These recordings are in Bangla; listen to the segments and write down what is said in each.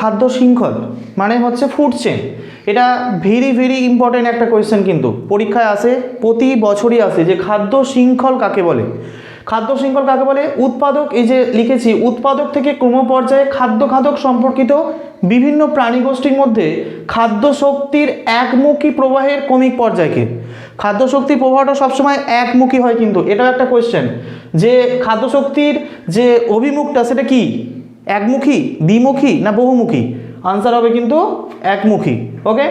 খাদ্য শৃঙ্খল মানে হচ্ছে ফুড চেন এটা ভেরি ভেরি ইম্পর্টেন্ট একটা কোয়েশ্চেন কিন্তু। পরীক্ষায় আসে, প্রতি বছরই আসে যে খাদ্য শৃঙ্খল কাকে বলে? খাদ্য শৃঙ্খল কাকে বলে? উৎপাদক, এই যে লিখেছি, উৎপাদক থেকে ক্রমপর্যায়ে খাদ্য খাদক সম্পর্কিত বিভিন্ন প্রাণীগোষ্ঠীর মধ্যে খাদ্য শক্তির একমুখী প্রবাহের ক্রমিক পর্যায়কে। খাদ্য শক্তির প্রবাহটা সবসময় একমুখী হয় কিন্তু। এটাও একটা কোয়েশ্চেন যে খাদ্য শক্তির যে অভিমুখটা, সেটা কি? একমুখী, দ্বিমুখী না বহুমুখী? আনসার হবে কিন্তু একমুখী ওকে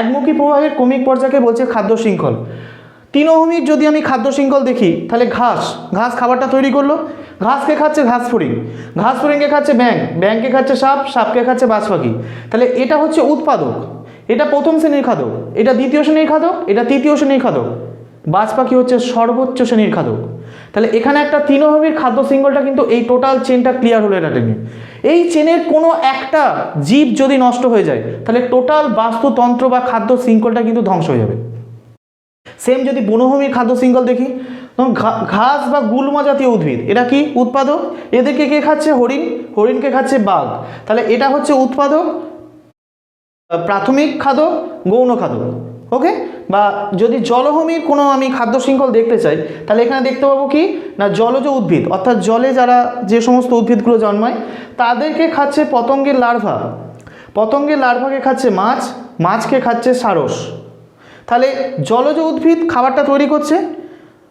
একমুখী প্রবাহের ক্রমিক পর্যায়কে বলছে খাদ্য শৃঙ্খল। তৃণভূমির যদি আমি খাদ্য শৃঙ্খল দেখি, তাহলে ঘাস ঘাস খাবারটা তৈরি করল। ঘাসকে খাচ্ছে ঘাস ফড়িং ঘাস ফড়িংকে খাচ্ছে ব্যাং ব্যাংকে খাচ্ছে সাপ, সাপকে খাচ্ছে বাজ পাখি তাহলে এটা হচ্ছে উৎপাদক, এটা প্রথম শ্রেণির খাদক, এটা দ্বিতীয় শ্রেণির খাদক, এটা তৃতীয় শ্রেণির খাদক। বাজ পাখি হচ্ছে সর্বোচ্চ শ্রেণির খাদক তাহলে এখানে একটা তৃণভূমির খাদ্য শৃঙ্খলটা কিন্তু এই টোটাল চেনটা ক্লিয়ার হলো এটা টেনে। এই চেনের কোনো একটা জীব যদি নষ্ট হয়ে যায়, তাহলে টোটাল বাস্তুতন্ত্র বা খাদ্য শৃঙ্খলটা কিন্তু ধ্বংস হয়ে যাবে। সেম যদি বনভূমির খাদ্য শৃঙ্খল দেখি তখন ঘাস বা গুল্ম জাতীয় উদ্ভিদ, এটা কি উৎপাদক? এদেরকে কে খাচ্ছে? হরিণ। হরিণকে খাচ্ছে বাঘ। তাহলে এটা হচ্ছে উৎপাদক প্রাথমিক খাদক গৌণ খাদক ওকে বা যদি জলভূমির কোনো আমি খাদ্য শৃঙ্খল দেখতে চাই, তাহলে এখানে দেখতে পাবো কি? না, জলজ উদ্ভিদ। অর্থাৎ জলে যারা যে সমস্ত উদ্ভিদগুলো জন্মায়, তাদেরকে খাচ্ছে পতঙ্গের লার্ভা। পতঙ্গের লার্ভাকে খাচ্ছে মাছ, মাছকে খাচ্ছে সারস। তাহলে জলজ উদ্ভিদ খাবারটা তৈরি করছে?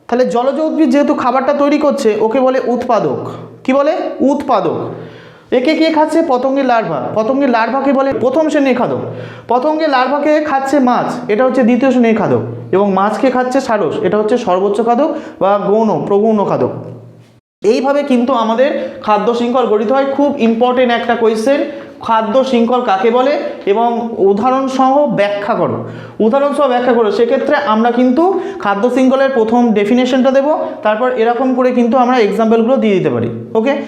তাহলে জলজ উদ্ভিদ যেহেতু খাবারটা তৈরি করছে, ওকে বলে উৎপাদক। কি বলে? উৎপাদক। একে কে খাচ্ছে? পতঙ্গের লার্ভা। পতঙ্গের লার্ভাকে বলে? প্রথম শ্রেণির খাদক। পতঙ্গের লার্ভাকে খাচ্ছে? মাছ। এটা হচ্ছে দ্বিতীয় শ্রেণির খাদক। এবং মাছকে খাচ্ছে? সারস। এটা হচ্ছে সর্বোচ্চ খাদক বা গৌণ, প্রগৌণ খাদক। এইভাবে কিন্তু আমাদের খাদ্য শৃঙ্খল গঠিত হয়। খুব ইম্পর্টেন্ট একটা কোয়েশ্চেন খাদ্য শৃঙ্খল কাকে বলে? এবং উদাহরণ সহ ব্যাখ্যা করো। উদাহরণ সহ ব্যাখ্যা করো। সেক্ষেত্রে আমরা কিন্তু খাদ্য শৃঙ্খলের প্রথম ডেফিনেশনটা দেবো। তারপর এরকম করে কিন্তু আমরা এক্সাম্পলগুলো দিয়ে দিতে পারি। ওকে